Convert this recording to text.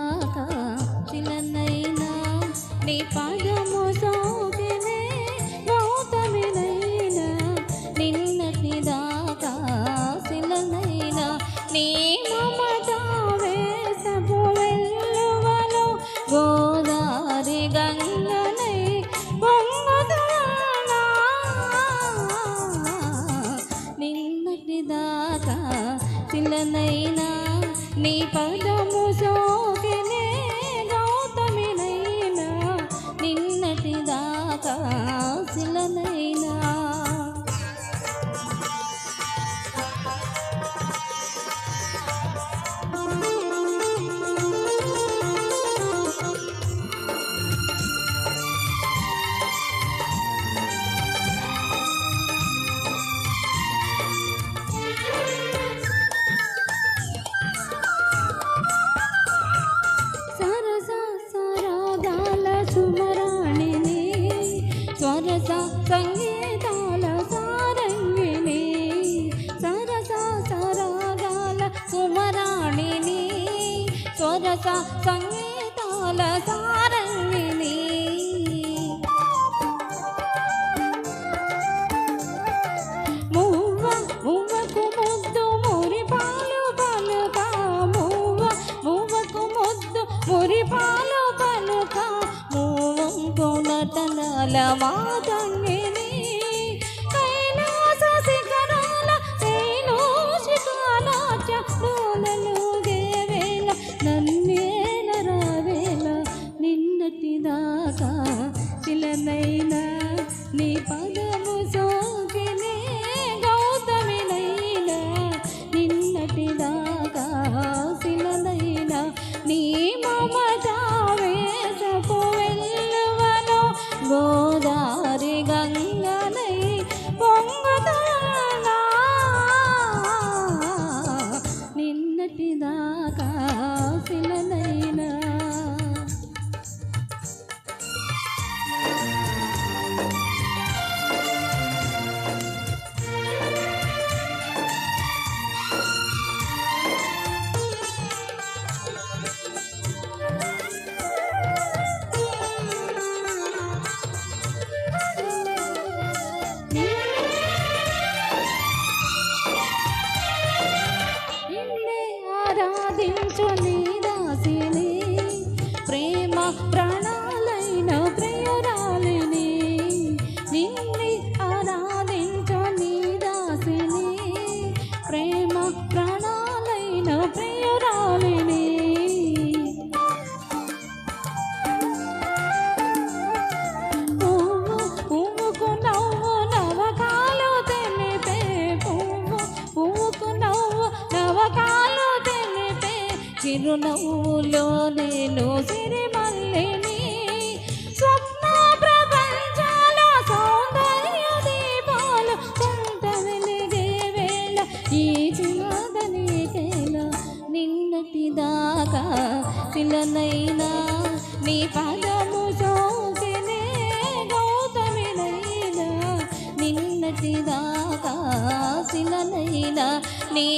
గాక శిలనైనా నీ నీ పదము సోకి స్వరస సంగీతాల సారంగిని మువ్వ మువ్వకు ముద్దు మురి పాలు పలుక మువ్వ మువ్వకు ముద్దు మురి పాలు పలుక మూవంకు నటనల మాదంగిని దాకా శిలనైనా నీ పదము సోకినే గౌతమినైనా నిన్నటి దాకా శిలనైనా నీ మమత వేసపు గోదారి గంగనై పొంగుతున్నా నిన్నటి దాకా శిలనైనా para చిరునవ్వులో నేను సిరిమల్లిని. స్వప్న ప్రపంచాల సౌందర్య దీపాలు కొంత వెలిగే వేళ ఈ చిన్నదని తేల నిన్నటి దాకా శిలనైనా నీ పదము సోకినే గౌతమినైనా. నిన్నటి దాకా శిలనైనా నీ